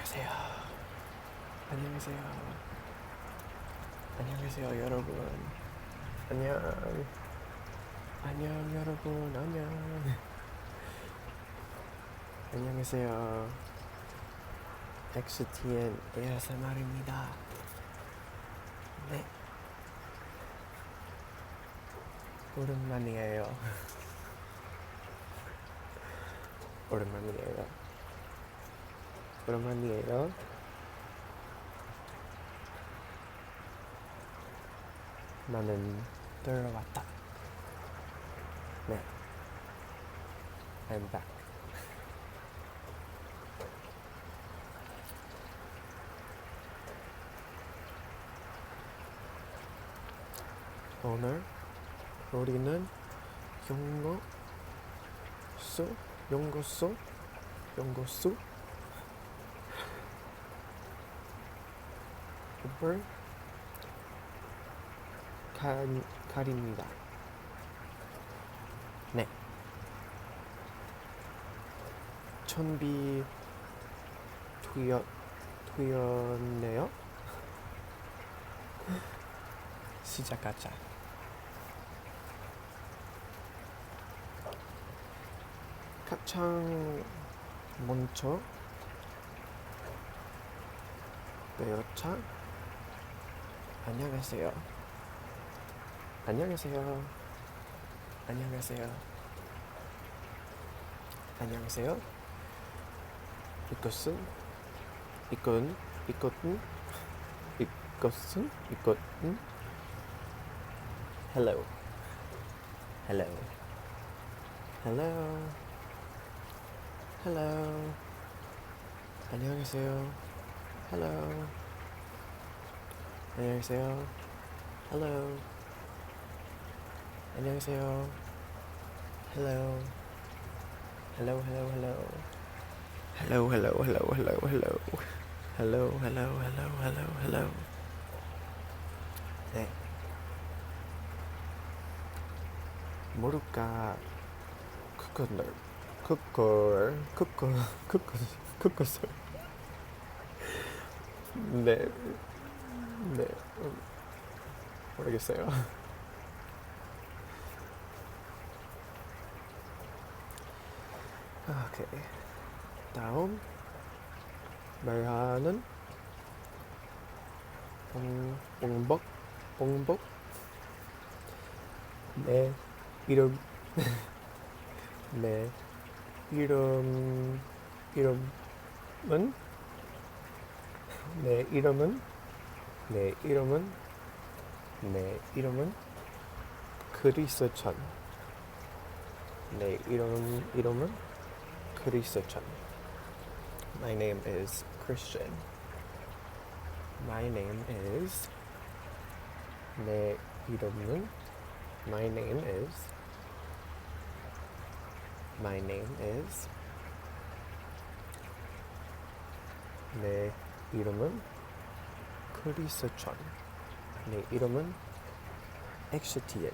안녕하세요. 안녕하세요. 안녕하세요, 여러분. 안녕. 안녕, 여러분. 안녕. 안녕하세요. XTN ASMR입니다. 네. 오랜만이에요. 오랜만이에요. 오랜만이에요. 나는 돌아왔다. 네. I'm back. 오늘 우리는 영어 수 연구소 연구소 을 가, 가립니다. 네. 천비 투여 투였네요. 시작하자. 가장 먼저 배웠자 안녕하세요. 안녕하세요. 안녕하세요. 안녕하세요. 이것은? 이건? 이것은? 이것은? 이것은? Hello. Hello. Hello. Hello. 안녕하세요. Hello 안녕하세요. Hello. 안녕하세요. Hello. Hello, hello, hello. Hello, hello, hello, hello, hello. Hello, hello, hello, hello, hello. 네. 모를까 쿠쿠널 쿠콜 쿠콜 쿠콜 쿠콜 네 네, 음, 모르겠어요. 아, 오케이. 다음. 말하는 봉, 봉복 봉복 내 이름. 내 이름. 이름은? 내 이름은 내 이름은 내 이름은 그리스천 내 이름 이름은 그리스천 My name is Christian My name is 내 이름은 My name is My name is 내 이름은 크리스천 내 이름은 엑스티엔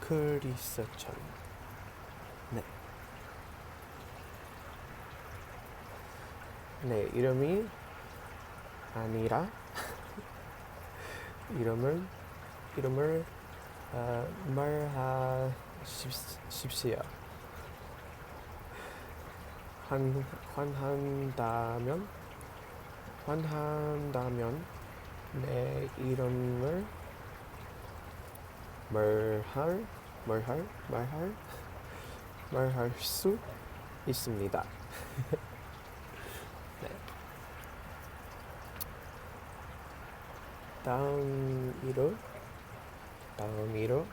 크리스천 네. 내 이름이 아니라 이름을 이름을 어, 말하십시오. 한 환한다면 환한다면 내 이름을 말할 말할 말할 말할 수 있습니다. 네. 다음 이로 다음 이로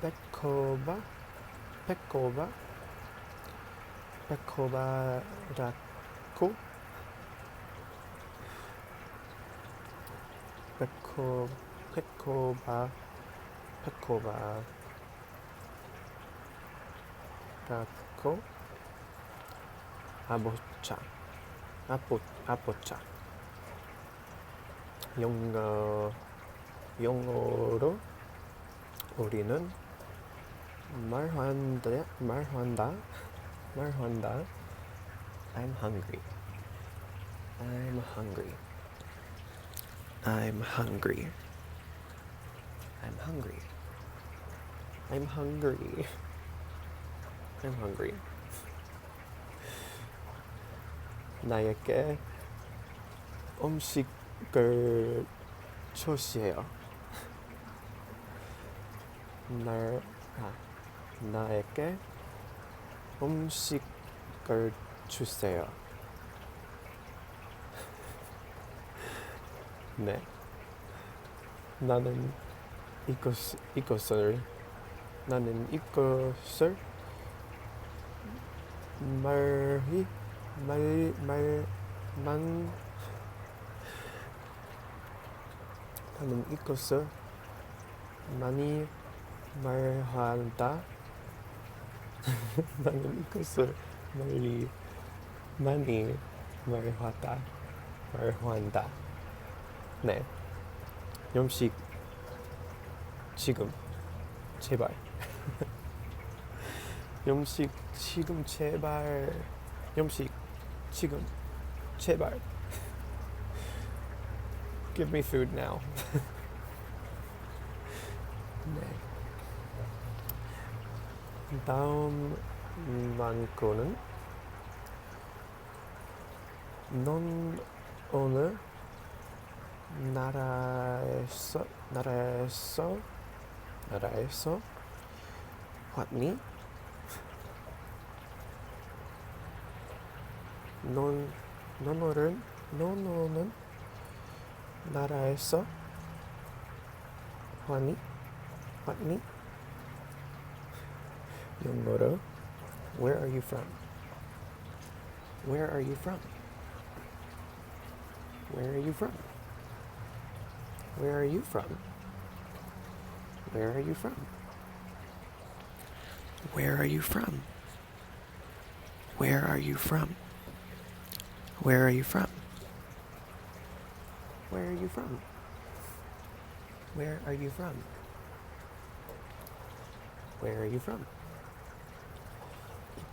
백호바 백호바 백호바라고 백호 백호바 백호바라고 아보차. 아보 아보차. 영어 영어로 우리는 말한다 말한다 말한다. I'm hungry. I'm hungry. I'm hungry. I'm hungry. I'm hungry. I'm hungry. 나에게 음식을 주세요. 날, 아, 나에게 음식을 주세요. 네. 나는 이것, 이것을, 나는 이것을 말이, 말, 말, 만, 나는 이것을 많이 말한다. 나는 이것을 많이, 많이 말하다. 말한다. 네. 염식 지금 제발. 염식 지금 제발. 염식 지금 제발. Give me food now. 네. 다음 만코는 넌 오늘 Naraso, Naraso, Naraso. What me? Non, nonoren, nononen. Naraso. What me? What me? Yongoro, where are you from? Where are you from? Where are you from? Where are you from? Where are you from? Where are you from? Where are you from? Where are you from? Where are you from? Where are you from? Where are you from?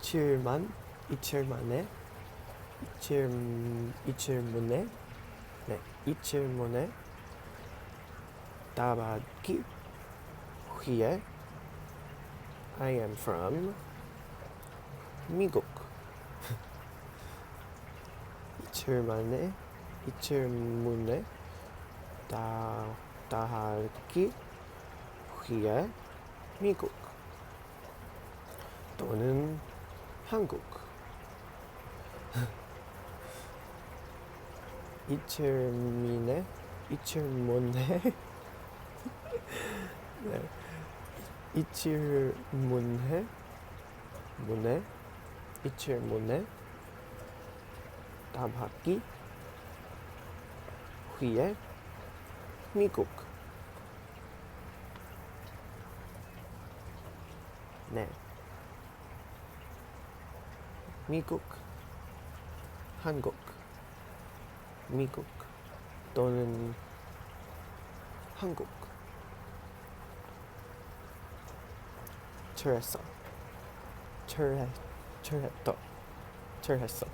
이틀만 이틀 만에 이틀 이틀 만에 네 이틀 만에 답하기 위해 I am from 미국. 이틀 만에 이틀 만에 다 답하기 위해 미국. 또는 한국. 이철민의 이철문의 네. 이철문의 문의 이철문의 답하기? 위해 미국. 네. 미국, 한국, 미국. 또는 한국. 철했어. 철했, 철했어. 철했어.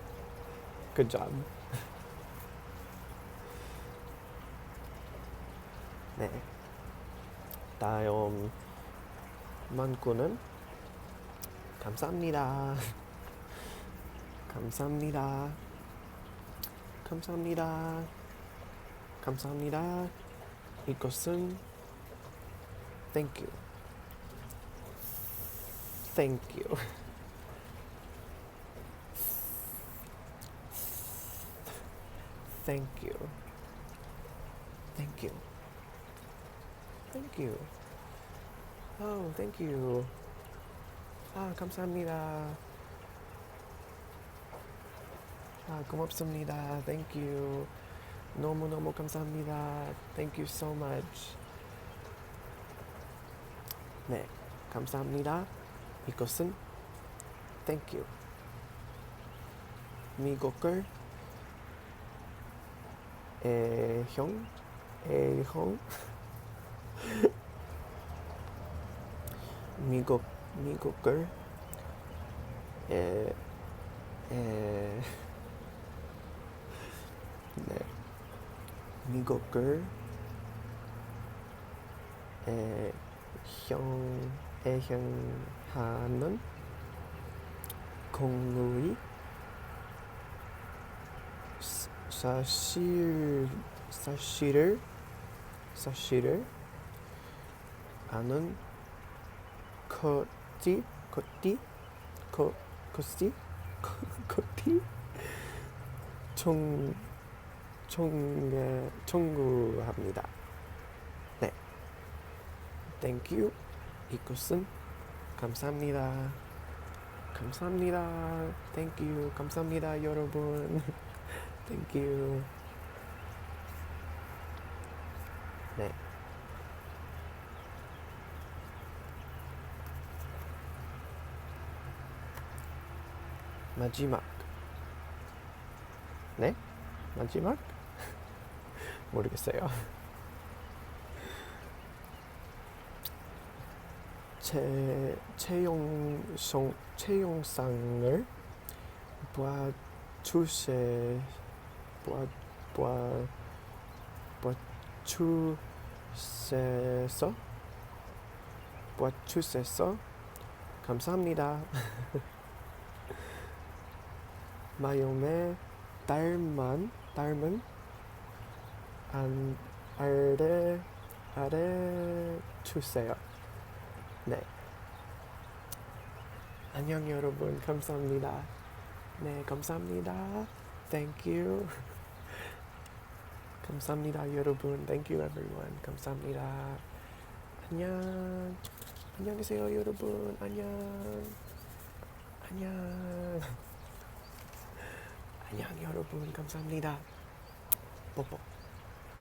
Good. 네. 다음 만구는 감사합니다. 감사합니다. 감사합니다. 감사합니다. 이것은 thank you. Thank you. Thank you. Thank you. Thank you. Oh, thank you. 아, 감사합니다. 아, 고맙습니다. Thank you. 너무너무 감사합니다. Thank you so much. 네, 감사합니다. 이것은 Thank you. 미국을 애형, 애형, 미국, 미국을 애, 에, 네, 미국을 에, 형, 애향 하는 사- 사실 사실을 사실을 아는 커티 커티 커 커티 커티 청 청에 청구합니다. 네. Thank you. 이것은 감사합니다. 감사합니다. Thank you. 감사합니다, 여러분. Thank you. 네. 마지막. 네? 마지막? 모르겠어요. 제 채용성 채용상을 보아 보아 보아주세서 보아주세서 감사합니다. 마요의 딸만 딸은 안 아래 아래 주세요. 네. 안녕 여러분 감사합니다. 네 감사합니다. Thank you. 감사합니다 여러분. Thank you everyone. 감사합니다. 안녕. 안녕히 계세요 여러분. 안녕. 안녕. 안녕 여러분. 감사합니다. 뽀뽀.